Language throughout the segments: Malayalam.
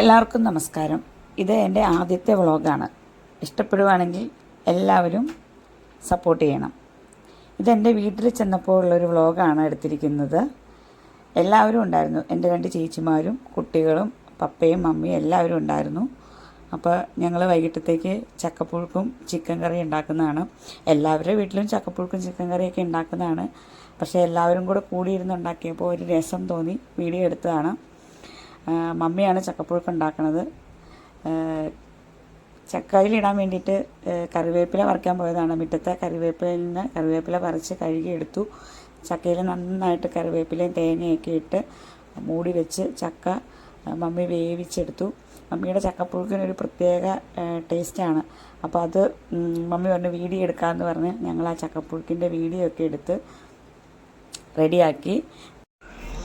എല്ലാവർക്കും നമസ്കാരം. ഇത് എന്റെ ആദ്യത്തെ വ്ളോഗാണ്. ഇഷ്ടപ്പെടുവാണെങ്കിൽ എല്ലാവരും സപ്പോർട്ട് ചെയ്യണം. ഇതെന്റെ വീട്ടിൽ ചെന്നപ്പോൾ ഉള്ളൊരു വ്ളോഗാണ് എടുത്തിരിക്കുന്നത്. എല്ലാവരും ഉണ്ടായിരുന്നു. എന്റെ രണ്ട് ചേച്ചിമാരും കുട്ടികളും പപ്പയും മമ്മിയും എല്ലാവരും ഉണ്ടായിരുന്നു. അപ്പോൾ ഞങ്ങൾ വൈകിട്ടത്തേക്ക് ചക്കപ്പുഴുക്കും ചിക്കൻ കറി ഉണ്ടാക്കുന്നതാണ്. എല്ലാവരുടെ വീട്ടിലും ചക്കപ്പുഴുക്കും ചിക്കൻ കറിയൊക്കെ ഉണ്ടാക്കുന്നതാണ്. പക്ഷേ എല്ലാവരും കൂടെ കൂടിയിരുന്ന് ഉണ്ടാക്കിയപ്പോൾ ഒരു രസം തോന്നി. വീഡിയോ എടുത്തതാണ്. മമ്മിയാണ് ചക്കപ്പുഴുക്ക് ഉണ്ടാക്കുന്നത് ചക്കയിലിടാൻ വേണ്ടിയിട്ട് കറിവേപ്പില പറിക്കാൻ പോയതാണ്. മുറ്റത്തെ കറിവേപ്പിലയിൽ നിന്ന് കറിവേപ്പില പറിച്ച് കഴുകിയെടുത്തു ചക്കയിൽ നന്നായിട്ട് കറിവേപ്പിലയും തേങ്ങയൊക്കെ ഇട്ട് മൂടി വെച്ച് ചക്ക മമ്മി വേവിച്ചെടുത്തു. മമ്മിയുടെ ചക്കപ്പുഴുക്കിനൊരു പ്രത്യേക ടേസ്റ്റാണ്. അപ്പോൾ അത് മമ്മി പറഞ്ഞു വീഡിയോ എടുക്കാമെന്ന് പറഞ്ഞ് ഞങ്ങൾ ആ ചക്കപ്പുഴുക്കിന്റെ വീഡിയോ ഒക്കെ എടുത്ത് റെഡിയാക്കി.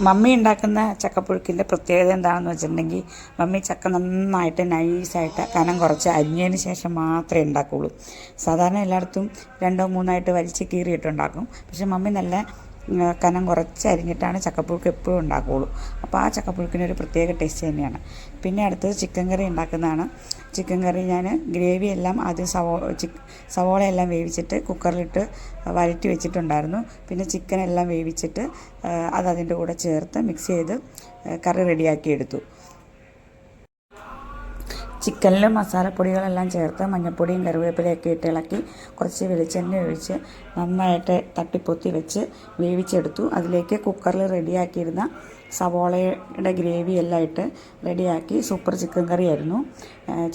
മമ്മി ഉണ്ടാക്കുന്ന ചക്കപ്പുഴുക്കിന്റെ പ്രത്യേകത എന്താണെന്ന് വെച്ചിട്ടുണ്ടെങ്കിൽ മമ്മി ചക്ക നന്നായിട്ട് നൈസായിട്ട് കനം കുറച്ച് അരിഞ്ഞതിന് ശേഷം മാത്രമേ ഉണ്ടാക്കുകയുള്ളൂ. സാധാരണ എല്ലായിടത്തും രണ്ടോ മൂന്നായിട്ട് വലിച്ച് കീറിയിട്ടുണ്ടാക്കും പക്ഷെ മമ്മി നല്ല കനം കുറച്ച് അരിഞ്ഞിട്ടാണ് ചക്കപ്പുഴുക്ക് എപ്പോഴും ഉണ്ടാക്കുകയുള്ളൂ. അപ്പോൾ ആ ചക്കപ്പുഴുക്കിനൊരു പ്രത്യേക ടേസ്റ്റ് തന്നെയാണ്. പിന്നെ അടുത്തത് ചിക്കൻ കറി ഉണ്ടാക്കുന്നതാണ്. ചിക്കൻ കറി ഞാൻ ഗ്രേവി എല്ലാം ആദ്യം സവോ സവോള സവോളയെല്ലാം വേവിച്ചിട്ട് കുക്കറിലിട്ട് വഴറ്റി വെച്ചിട്ടുണ്ടായിരുന്നു. പിന്നെ ചിക്കൻ എല്ലാം വേവിച്ചിട്ട് അത് അതിന്റെ കൂടെ ചേർത്ത് മിക്സ് ചെയ്ത് കറി റെഡിയാക്കി എടുത്തു. ചിക്കനിൽ മസാലപ്പൊടികളെല്ലാം ചേർത്ത് മഞ്ഞൾപ്പൊടിയും കറിവേപ്പിലയൊക്കെ ഇട്ട് ഇളക്കി കുറച്ച് വെളിച്ചെണ്ണ ഒഴിച്ച് നന്നായിട്ട് തട്ടിപ്പൊത്തി വെച്ച് വേവിച്ചെടുത്തു. അതിലേക്ക് കുക്കറിൽ റെഡിയാക്കിയിരുന്ന സവോളയുടെ ഗ്രേവി എല്ലാം ഇട്ട് റെഡിയാക്കി. സൂപ്പർ ചിക്കൻ കറിയായിരുന്നു.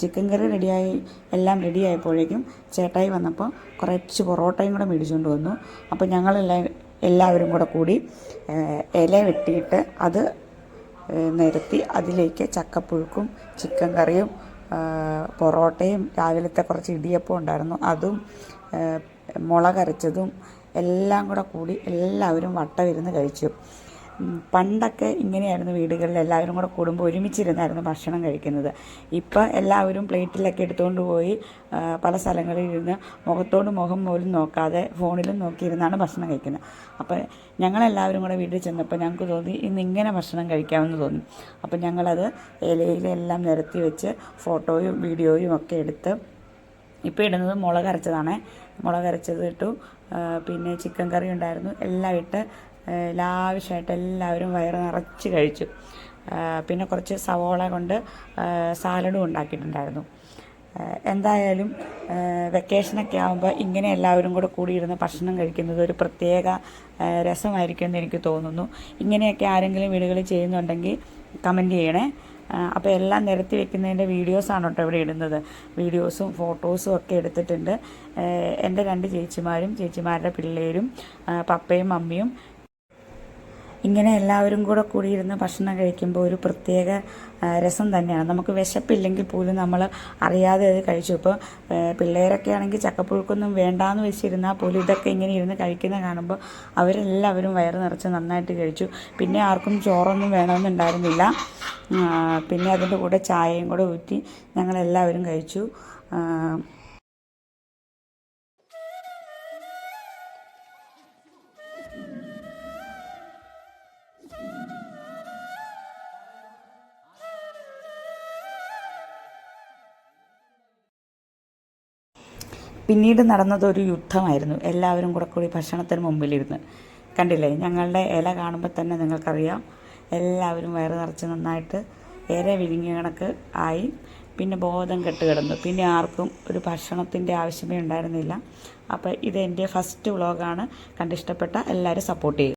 ചിക്കൻ കറി റെഡിയായി എല്ലാം റെഡിയായപ്പോഴേക്കും ചേട്ടായി വന്നപ്പോൾ കുറച്ച് പൊറോട്ടയും കൂടെ മേടിച്ചുകൊണ്ട് വന്നു. അപ്പോൾ ഞങ്ങളെല്ലാം എല്ലാവരും കൂടെ കൂടി ഇല വെട്ടിയിട്ട് അത് നിരത്തി അതിലേക്ക് ചക്കപ്പുഴുക്കും ചിക്കൻ കറിയും പൊറോട്ടയും രാവിലത്തെ കുറച്ച് ഇടിയപ്പം ഉണ്ടായിരുന്നു. അതും മുളകരച്ചതും എല്ലാം കൂടെ കൂടി എല്ലാവരും വട്ടമിരുന്ന് കഴിച്ചു. പണ്ടൊക്കെ ഇങ്ങനെയായിരുന്നു വീടുകളിൽ എല്ലാവരും കൂടെ കൂടുമ്പോൾ ഒരുമിച്ചിരുന്നായിരുന്നു ഭക്ഷണം കഴിക്കുന്നത്. ഇപ്പം എല്ലാവരും പ്ലേറ്റിലൊക്കെ എടുത്തുകൊണ്ട് പോയി പല സ്ഥലങ്ങളിൽ ഇരുന്ന് മുഖത്തോട് മുഖം പോലും നോക്കാതെ ഫോണിലും നോക്കിയിരുന്നാണ് ഭക്ഷണം കഴിക്കുന്നത്. അപ്പോൾ ഞങ്ങളെല്ലാവരും കൂടെ വീട്ടിൽ ചെന്നപ്പോൾ ഞങ്ങൾക്ക് തോന്നി ഇന്ന് ഇങ്ങനെ ഭക്ഷണം കഴിക്കാമെന്ന് തോന്നി. അപ്പോൾ ഞങ്ങളത് ഇലയിലെല്ലാം നിരത്തി വെച്ച് ഫോട്ടോയും വീഡിയോയും ഒക്കെ എടുത്ത് ഇപ്പോൾ ഇടുന്നത് മുളക് അരച്ചതാണേ. മുളക് അരച്ചത് ഇട്ടു പിന്നെ ചിക്കൻ കറി ഉണ്ടായിരുന്നു. എല്ലാം ഇട്ട് ലാവിഷായിട്ട് എല്ലാവരും വയറ് നിറച്ച് കഴിച്ചു. പിന്നെ കുറച്ച് സവോള കൊണ്ട് സാലഡ് ഉണ്ടാക്കിയിട്ടുണ്ടായിരുന്നു. എന്തായാലും വെക്കേഷനൊക്കെ ആകുമ്പോൾ ഇങ്ങനെ എല്ലാവരും കൂടെ കൂടിയിരുന്ന് ഭക്ഷണം കഴിക്കുന്നത് ഒരു പ്രത്യേക രസമായിരിക്കും എന്ന് എനിക്ക് തോന്നുന്നു. ഇങ്ങനെയൊക്കെ ആരെങ്കിലും വീടുകളിൽ ചെയ്യുന്നുണ്ടെങ്കിൽ കമന്റ് ചെയ്യണേ. അപ്പോൾ എല്ലാം നിരത്തി വെക്കുന്നതിന്റെ വീഡിയോസാണ് കേട്ടോ ഇവിടെ ഇടുന്നത്. വീഡിയോസും ഫോട്ടോസും ഒക്കെ എടുത്തിട്ടുണ്ട്. എന്റെ രണ്ട് ചേച്ചിമാരും ചേച്ചിമാരുടെ പിള്ളേരും പപ്പയും മമ്മിയും ഇങ്ങനെ എല്ലാവരും കൂടെ കൂടിയിരുന്ന് ഭക്ഷണം കഴിക്കുമ്പോൾ ഒരു പ്രത്യേക രസം തന്നെയാണ്. നമുക്ക് വിശപ്പില്ലെങ്കിൽ പോലും നമ്മൾ അറിയാതെ അത് കഴിച്ചു. ഇപ്പോൾ പിള്ളേരൊക്കെ ആണെങ്കിൽ ചക്കപ്പുഴുക്കൊന്നും വേണ്ടാന്ന് വെച്ചിരുന്നാൽ പോലും ഇതൊക്കെ ഇങ്ങനെ ഇരുന്ന് കഴിക്കുന്ന കാണുമ്പോൾ അവരെല്ലാവരും വയറ് നിറച്ച് നന്നായിട്ട് കഴിച്ചു. പിന്നെ ആർക്കും ചോറൊന്നും വേണമെന്നുണ്ടായിരുന്നില്ല. പിന്നെ അതിന്റെ കൂടെ ചായയും കൂടെ ഊറ്റി ഞങ്ങളെല്ലാവരും കഴിച്ചു. പിന്നീട് നടന്നതൊരു യുദ്ധമായിരുന്നു. എല്ലാവരും കൂടെ കൂടി ഭക്ഷണത്തിന് മുമ്പിലിരുന്ന്. കണ്ടില്ലേ? ഞങ്ങളുടെ ഇല കാണുമ്പോൾ തന്നെ നിങ്ങൾക്കറിയാം. എല്ലാവരും വയറ് നിറച്ച് നന്നായിട്ട് ഇര വിഴുങ്ങി കണക്ക് ആയി. പിന്നെ ബോധം കെട്ട് കിടന്നു. പിന്നെ ആർക്കും ഒരു ഭക്ഷണത്തിന്റെ ആവശ്യമേ ഉണ്ടായിരുന്നില്ല. അപ്പോൾ ഇത് എന്റെ ഫസ്റ്റ് വ്ളോഗാണ് കണ്ടിഷ്ടപ്പെട്ട എല്ലാവരും സപ്പോർട്ട് ചെയ്യും